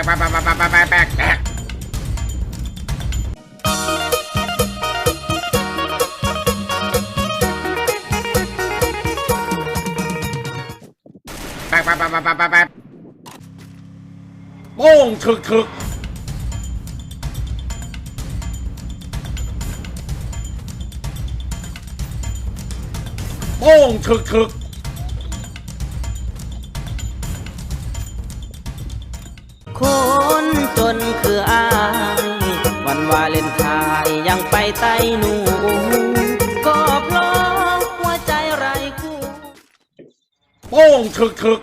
กแบกแบกแบกแบกแบกแบกไปไปไปไปไปไปโป่งถึกถึกโป่งถึกถึก คนจนคืออาย วันวาเลนไทน์ยังไปไต้หนูก็เพราะหัวใจไร้คู่โป้งถึกถึก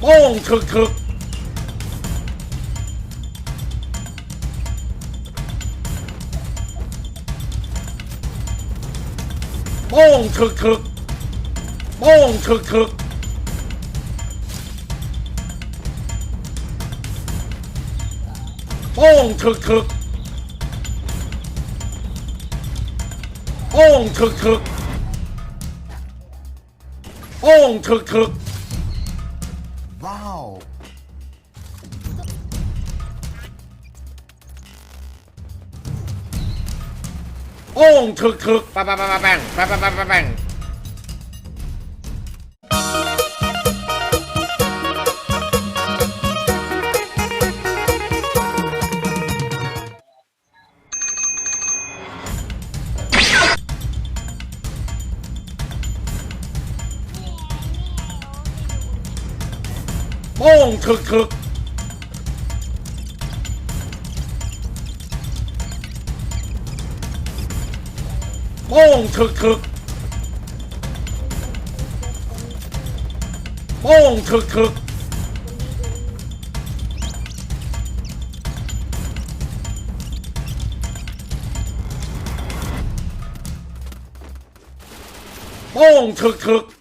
โป้งถึกถึกโป้งถึกถึก โป้งถึกถึกโป้งถึกถึกโป้งถึกถึกโป้งถึกถึก Wow. โป้งถึกถึกปะปะปะปะแป้งปะปะปะปะแป้ง โป้งถึกถึกโป้งถึกถึกโป้งถึกถึกโป้งถึกถึก